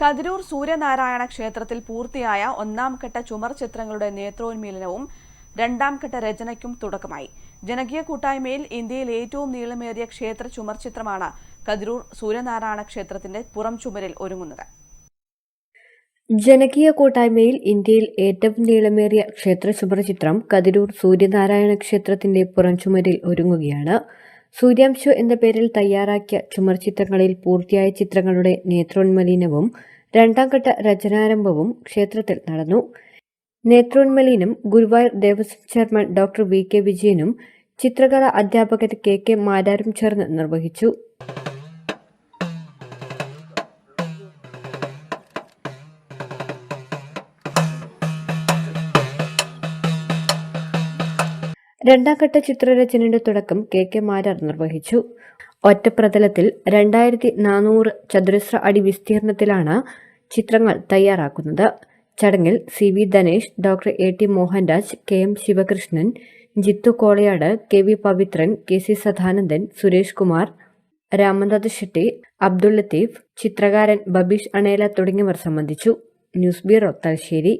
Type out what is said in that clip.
കതിരൂർ സൂര്യനാരായണ ക്ഷേത്രത്തിൽ പൂർത്തിയായ ഒന്നാം ഘട്ട ചുമർ ചിത്രങ്ങളുടെ നേത്രോന്മീലനവും രണ്ടാം ഘട്ട രചനയ്ക്കും തുടക്കമായി. ജനകീയ കൂട്ടായ്മയിൽ ഇന്ത്യയിൽ ഏറ്റവും നീളമേറിയ ക്ഷേത്ര ചുമർ ചിത്രമാണ് കതിരൂർ സൂര്യനാരായണ ക്ഷേത്രത്തിന്റെ പുറം ചുമരിൽ ഒരുങ്ങുന്നത്. ജനകീയ കൂട്ടായ്മയിൽ ഇന്ത്യയിൽ ഏറ്റവും നീളമേറിയ ക്ഷേത്ര ചുമർ ചിത്രം കതിരൂർ സൂര്യനാരായണ ക്ഷേത്രത്തിന്റെ പുറം ചുമരിൽ ഒരുങ്ങുകയാണ്. സൂര്യാംശു എന്ന പേരിൽ തയ്യാറാക്കിയ ചുമർചിത്രങ്ങളിൽ പൂർത്തിയായ ചിത്രങ്ങളുടെ നേത്രോന്മലീനവും രണ്ടാം ഘട്ട രചനാരംഭവും ക്ഷേത്രത്തിൽ നടന്നു. നേത്രോന്മലീനം Guruvayur Devaswom chairman doctor V K വിജയനും ചിത്രകലാ അധ്യാപകൻ കെ കെ മാരാരും ചേർന്ന് നിർവഹിച്ചു. രണ്ടാം ഘട്ട ചിത്രരചനയുടെ തുടക്കം കെ കെ മാരാർ നിർവഹിച്ചു. ഒറ്റപ്രതലത്തിൽ രണ്ടായിരത്തി നാനൂറ് ചതുരശ്ര അടി വിസ്തീർണത്തിലാണ് ചിത്രങ്ങൾ തയ്യാറാക്കുന്നത്. ചടങ്ങിൽ C V Dhanesh doctor A T Mohanraj K M Sivakrishnan Jithu Kolayad K V Pavithran K C Sadanandan Suresh Kumar Ramanath Shetty Abdul Latheef ചിത്രകാരൻ ബബീഷ് അണേല തുടങ്ങിയവർ സംബന്ധിച്ചു. News bureau Thalassery.